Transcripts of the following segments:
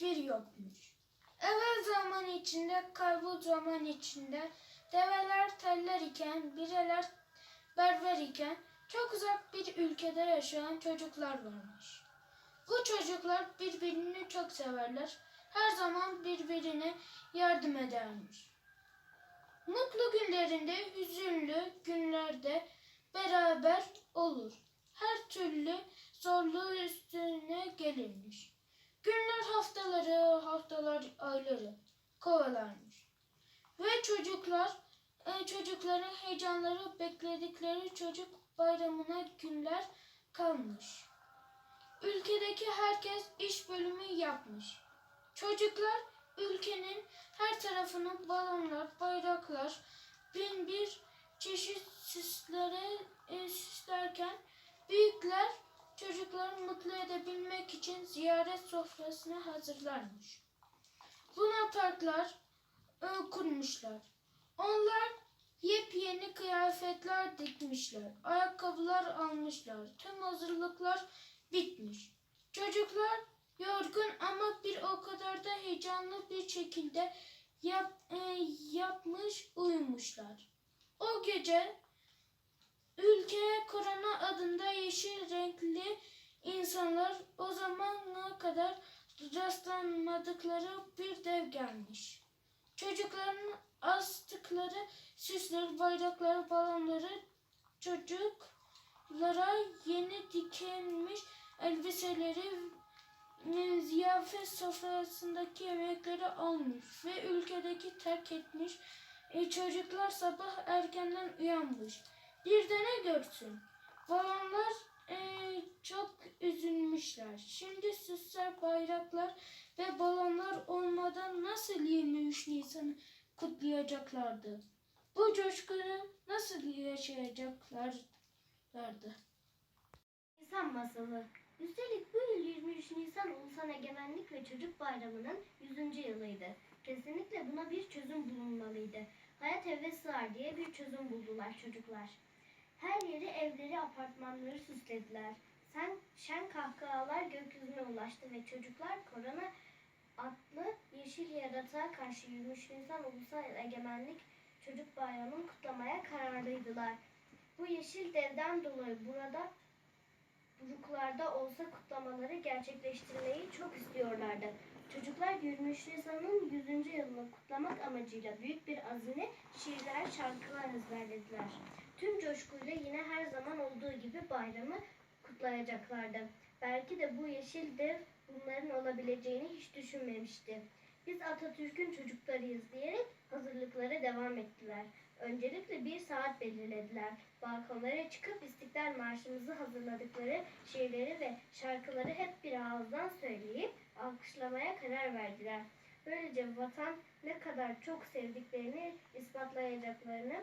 bir yokmuş. Evvel zaman içinde, kaybol zaman içinde, develer teller iken, bireler berber iken, çok uzak bir ülkede yaşayan çocuklar varmış. Bu çocuklar birbirini çok severler, her zaman birbirine yardım edermiş. Mutlu günlerinde, hüzünlü günlerde beraber olur. Her türlü zorluğu üstüne gelirmiş. Günler haftaları, haftalar ayları kovalarmış. Ve çocuklar, e, çocukların heyecanları bekledikleri çocuk bayramına günler kalmış. Ülkedeki herkes iş bölümü yapmış. Çocuklar ülkenin her tarafını balonlar, bayraklar, bin bir çeşit süslere süslerken büyükler çocukları mutlu edebilmek için ziyaret sofrasını hazırlarmış. Luna parklar kurmuşlar. Onlar yepyeni kıyafetler dikmişler. Ayakkabılar almışlar. Tüm hazırlıklar bitmiş. Çocuklar yorgun ama bir o kadar da heyecanlı bir şekilde yap, e, yapmış uyumuşlar. O gece ülkeye korona adında yeşil renkli insanlar o zamana kadar rastlanmadıkları bir dev gelmiş. Çocukların astıkları süsler, bayraklar, balonları çocuklara yeni dikenmiş elbiseleri ziyafet sofrasındaki yemekleri almış ve ülkedeki terk etmiş e, çocuklar sabah erkenden uyanmış. Bir de ne görsün? Balonlar e, çok üzülmüşler. Şimdi süsler, bayraklar ve balonlar olmadan nasıl 23 Nisan'ı kutlayacaklardı? Bu coşkuyu nasıl yaşayacaklardı? Nisan Masalı Üstelik bu yıl 23 Nisan Ulusal Egemenlik ve Çocuk Bayramı'nın 100. yılıydı. Kesinlikle buna bir çözüm bulunmalıydı. Hayat eve sığar diye bir çözüm buldular çocuklar. Her yeri evleri, apartmanları süslediler. Sen, şen kahkahalar gökyüzüne ulaştı ve çocuklar korona adlı yeşil yaratığa karşı 23 Nisan Ulusal Egemenlik Çocuk Bayramı'nı kutlamaya kararlıydılar. Bu yeşil devden dolayı burada buruklarda olsa kutlamaları gerçekleştirmeyi çok istiyorlardı. Çocuklar 23 Nisan'ın 100. yılını kutlamak amacıyla büyük bir azine şiirler, şarkılar ezberlediler. Tüm coşkuyla yine her zaman olduğu gibi bayramı kutlayacaklardı. Belki de bu yeşil dev bunların olabileceğini hiç düşünmemişti. Biz Atatürk'ün çocuklarıyız diyerek hazırlıklara devam ettiler. Öncelikle bir saat belirlediler. Balkonlara çıkıp İstiklal Marşımızı hazırladıkları şiirleri ve şarkıları hep bir ağızdan söyleyip alkışlamaya karar verdiler. Böylece vatan ne kadar çok sevdiklerini ispatlayacaklarını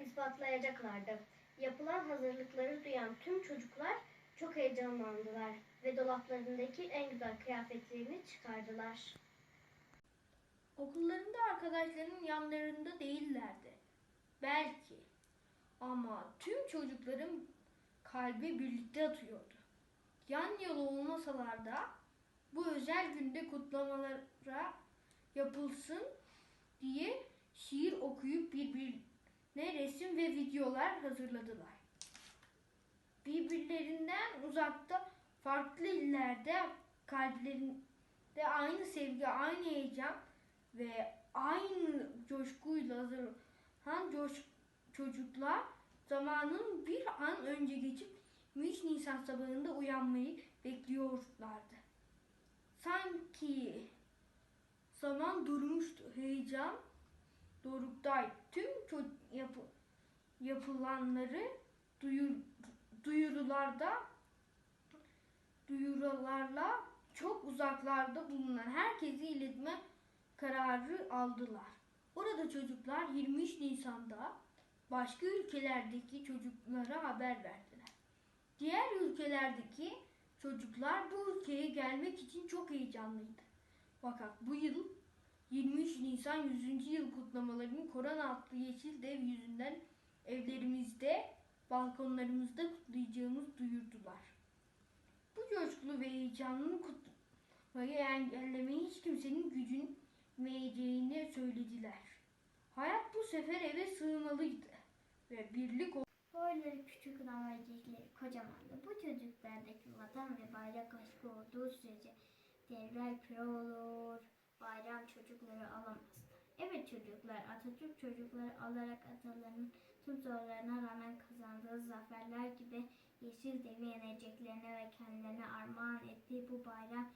ispatlayacaklardı. Yapılan hazırlıkları duyan tüm çocuklar çok heyecanlandılar ve dolaplarındaki en güzel kıyafetlerini çıkardılar. Okullarında arkadaşlarının yanlarında değillerdi. Belki. Ama tüm çocukların kalbi birlikte atıyordu. Yan yana olmasalar da bu özel günde kutlamalara yapılsın diye şiir okuyup birbirine resim ve videolar hazırladılar. Birbirlerinden uzakta farklı illerde kalplerinde aynı sevgi, aynı heyecan ve aynı coşkuyla hazırlanan coş, çocuklar zamanın bir an önce geçip 23 Nisan sabahında uyanmayı bekliyorlardı. Sanki zaman durmuştu. Heyecan doruktaydı. Tüm ço- yapı, yapılanları duyur, duyurularda duyurularla çok uzaklarda bulunan herkesi iletme kararı aldılar. Orada çocuklar 23 Nisan'da başka ülkelerdeki çocuklara haber verdiler. Diğer ülkelerdeki çocuklar bu ülkeye gelmek için çok heyecanlıydı. Fakat bu yıl 23 Nisan 100. yıl kutlamalarını korona adlı yeşil dev yüzünden evlerimizde, balkonlarımızda kutlayacağımız duyurdular. Bu coşkulu ve heyecanlı kut- engellemeyi hiç kimsenin gücünmeyeceğini söylediler. Hayat bu sefer eve sığmalıydı ve birlik Boyları küçük ama ciltleri kocamandı. Bu çocuklardaki vatan ve bayrak aşkı olduğu sürece devler pür olur, bayram çocukları alamazdı. Evet çocuklar, Atatürk çocukları alarak atalarının tüm zorlarına rağmen kazandığı zaferler gibi yeşil devi yeneceklerine ve kendilerine armağan ettiği bu bayram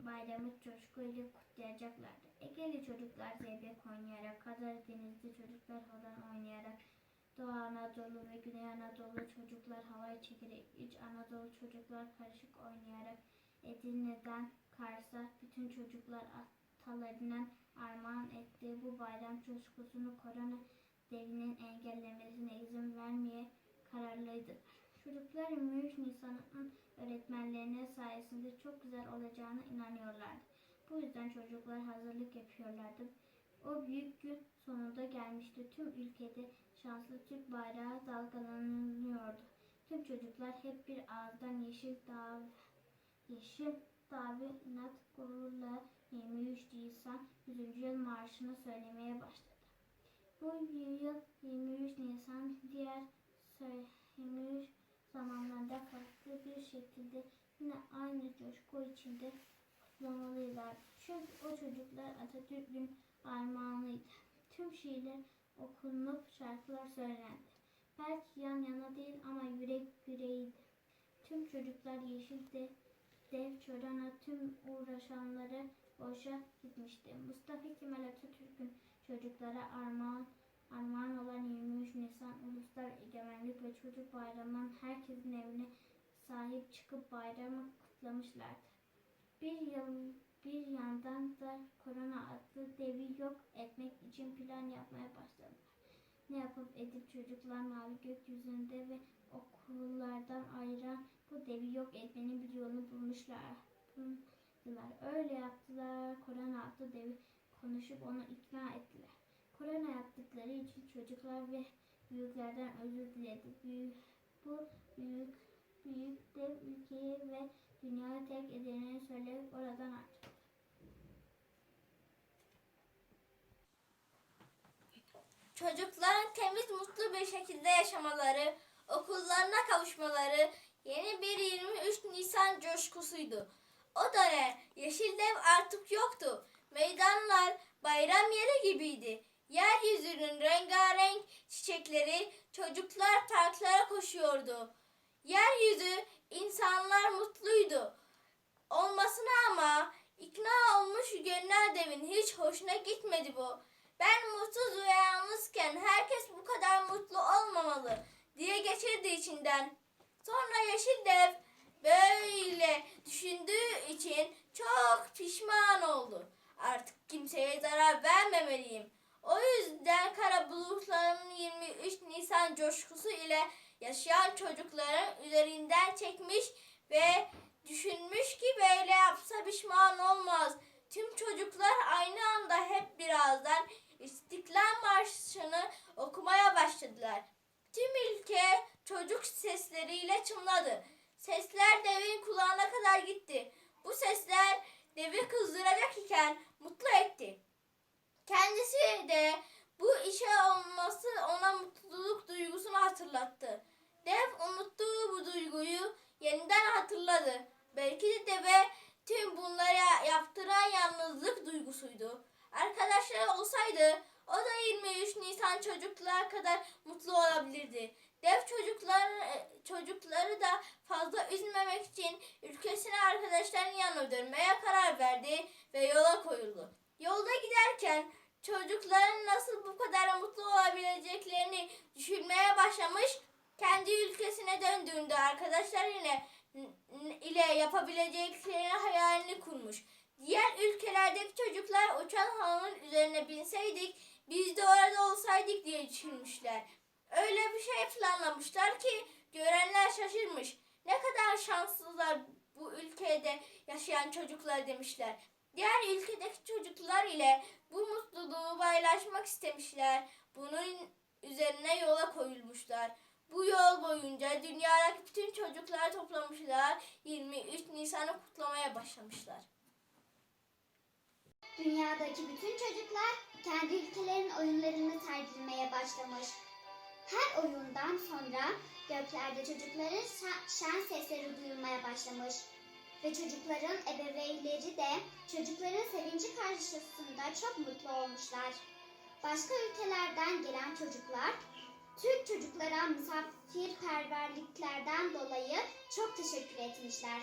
bayramı coşkuyla kutlayacaklardı. Egeli çocuklar zeybek oynayarak, Karadenizli çocuklar halan oynayarak, Doğu Anadolu ve Güney Anadolu çocuklar havaya çekerek, İç Anadolu çocuklar karışık oynayarak, Edirne'den Kars'a bütün çocuklar atalarından armağan ettiği bu bayram coşkusunu korona devinin engellemesine izin vermeye kararlıydı. Çocuklar 23 Nisan'ın öğretmenlerine sayesinde çok güzel olacağına inanıyorlardı. Bu yüzden çocuklar hazırlık yapıyorlardı. O büyük gün sonunda gelmişti. Tüm ülkede şanslı Türk bayrağı dalgalanıyordu. Tüm çocuklar hep bir ağızdan yeşil dağ, yeşil davi inat gururla 23 Nisan 100. yıl marşını söylemeye başladı. Bu yıl 23 Nisan diğer söy- 23 zamanlarda farklı bir şekilde yine aynı coşku içinde kutlamalıylar. Çünkü o çocuklar Atatürk'ün armağanıydı. Tüm şiirler okunup şarkılar söylendi. Belki yan yana değil ama yürek yüreğiydi. Tüm çocuklar yeşilde dev çorana tüm uğraşanları boşa gitmişti. Mustafa Kemal Atatürk'ün çocuklara armağan armağan olan 23 Nisan Uluslar Egemenlik ve Çocuk Bayramı'nın herkesin evine sahip çıkıp bayramı kutlamışlardı. Bir yıl bir yandan da korona adlı devi yok etmek için plan yapmaya başladılar. Ne yapıp edip çocuklar mavi gökyüzünde ve okullardan ayıran bu devi yok etmenin bir yolunu bulmuşlar. Buldular. Öyle yaptılar. Korona adlı devi konuşup onu ikna ettiler. Korona yaptıkları için çocuklar ve büyüklerden özür diledi. Büyük, bu büyük büyük dev ülkeyi ve dünyayı tek edeceğini söyleyip oradan ayrıldı. Çocukların temiz, mutlu bir şekilde yaşamaları, okullarına kavuşmaları yeni bir 23 Nisan coşkusuydu. O dönem Yeşil Dev artık yoktu. Meydanlar bayram yeri gibiydi. Yeryüzünün rengarenk çiçekleri çocuklar parklara koşuyordu. Yeryüzü insanlar mutluydu. Olmasına ama ikna olmuş Gönül Dev'in hiç hoşuna gitmedi bu. Ben mutsuz ve yalnızken herkes bu kadar mutlu olmamalı diye geçirdi içinden. Sonra Yeşil Dev böyle düşündüğü için çok pişman oldu. Artık kimseye zarar vermemeliyim. O yüzden kara bulutların 23 Nisan coşkusu ile yaşayan çocukların üzerinden çekmiş ve düşünmüş ki böyle yapsa pişman olmaz. Tüm çocuklar aynı anda hep birazdan İstiklal Marşı'nı okumaya başladılar. Tüm ülke çocuk sesleriyle çınladı. Sesler devin kulağına kadar gitti. Bu sesler devi kızdıracak iken mutlu etti. Kendisi de bu işe olması ona mutluluk duygusunu hatırlattı. Dev unuttuğu bu duyguyu yeniden hatırladı. Belki de deve tüm bunları yaptıran yalnızlık duygusuydu. Arkadaşları olsaydı o da 23 Nisan çocuklar kadar mutlu olabilirdi. Dev çocuklar çocukları da fazla üzmemek için ülkesine arkadaşlarının yanına dönmeye karar verdi ve yola koyuldu. Yolda giderken çocukların nasıl bu kadar mutlu olabileceklerini düşünmeye başlamış. Kendi ülkesine döndüğünde arkadaşlar ile yapabileceklerini hayalini kurmuş. Diğer ülkelerdeki çocuklar uçan halının üzerine binseydik, biz de orada olsaydık diye düşünmüşler. Öyle bir şey planlamışlar ki görenler şaşırmış. Ne kadar şanssızlar bu ülkede yaşayan çocuklar demişler. Diğer ülkedeki çocuklar ile bu mutluluğu paylaşmak istemişler. Bunun üzerine yola koyulmuşlar. Bu yol boyunca dünyadaki bütün çocukları toplamışlar. 23 Nisan'ı kutlamaya başlamışlar. Dünyadaki bütün çocuklar kendi ülkelerinin oyunlarını sergilemeye başlamış. Her oyundan sonra göklerde çocukların şen sesleri duyulmaya başlamış. Ve çocukların ebeveynleri de çocukların sevinci karşısında çok mutlu olmuşlar. Başka ülkelerden gelen çocuklar Türk çocuklara misafirperverliklerden dolayı çok teşekkür etmişler.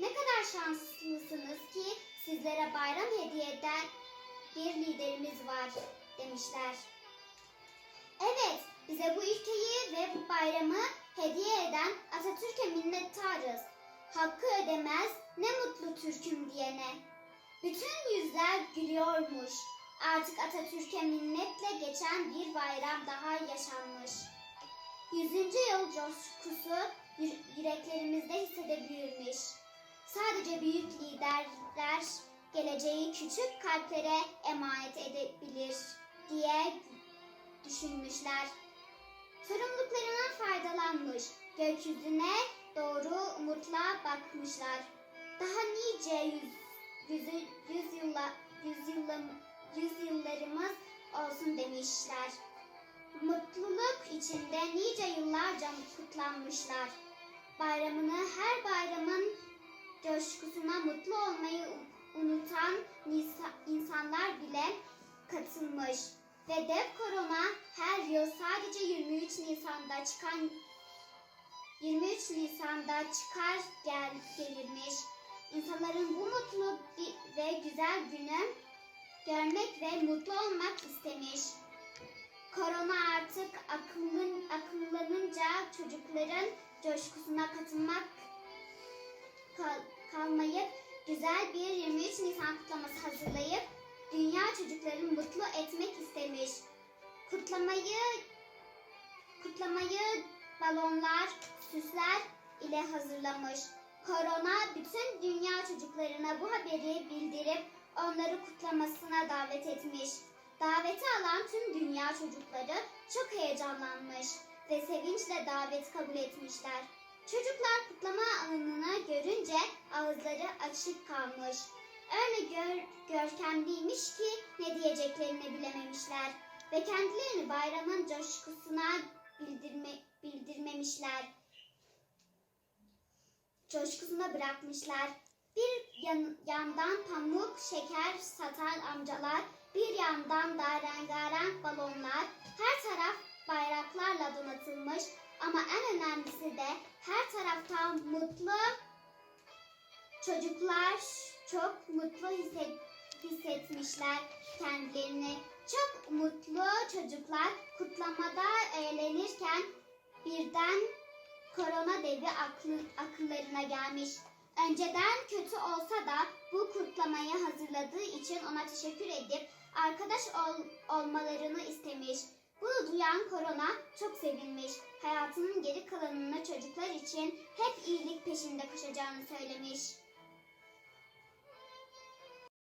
Ne kadar şanslısınız ki sizlere bayram hediye eden bir liderimiz var demişler. Evet, bize bu ülkeyi ve bu bayramı hediye eden Atatürk'e minnettarız. Hakkı ödemez, ne mutlu Türk'üm diyene. Bütün yüzler gülüyormuş. Artık Atatürk'e minnetle geçen bir bayram daha yaşanmış. Yüzüncü yıl coşkusu yü- yüreklerimizde hissedebilirmiş. Sadece büyük liderler geleceği küçük kalplere emanet edebilir diye düşünmüşler. Sorumluluklarından faydalanmış, gökyüzüne doğru umutla bakmışlar. Daha nice yüz, yüzü, yüzyılla, yüzyılla, yüzyıllarımız olsun demişler. Mutluluk içinde nice yıllarca kutlanmışlar. Bayramını her bayramın coşkusuna mutlu olmayı unutan insanlar bile katılmış. Ve dev korona her yıl sadece 23 Nisan'da çıkan 23 Nisan'da çıkar gel gelirmiş. İnsanların bu mutlu ve güzel günü görmek ve mutlu olmak istemiş. Korona artık akıllın, akıllanınca çocukların coşkusuna katılmak kal- kalmayıp güzel bir 23 Nisan kutlaması hazırlayıp dünya çocuklarını mutlu etmek istemiş. Kutlamayı kutlamayı balonlar, süsler ile hazırlamış. Korona bütün dünya çocuklarına bu haberi bildirip onları kutlamasına davet etmiş. Daveti alan tüm dünya çocukları çok heyecanlanmış ve sevinçle davet kabul etmişler. Çocuklar kutlama alanını görünce ağızları açık kalmış. Öyle gör, görkemliymiş ki ne diyeceklerini bilememişler ve kendilerini bayramın coşkusuna bildirme, bildirmemişler. Coşkusuna bırakmışlar. Bir yan- yandan pamuk, şeker satan amcalar, bir yandan da rengarenk balonlar, her taraf bayraklarla donatılmış ama en önemlisi de her taraftan mutlu çocuklar çok mutlu hisset, hissetmişler kendilerini. Çok mutlu çocuklar kutlamada eğlenirken birden korona devi aklı, akıllarına gelmiş. Önceden kötü olsa da bu kutlamayı hazırladığı için ona teşekkür edip arkadaş ol, olmalarını istemiş. Bunu duyan korona çok sevinmiş. Hayatının geri kalanını çocuklar için hep iyilik peşinde koşacağını söylemiş.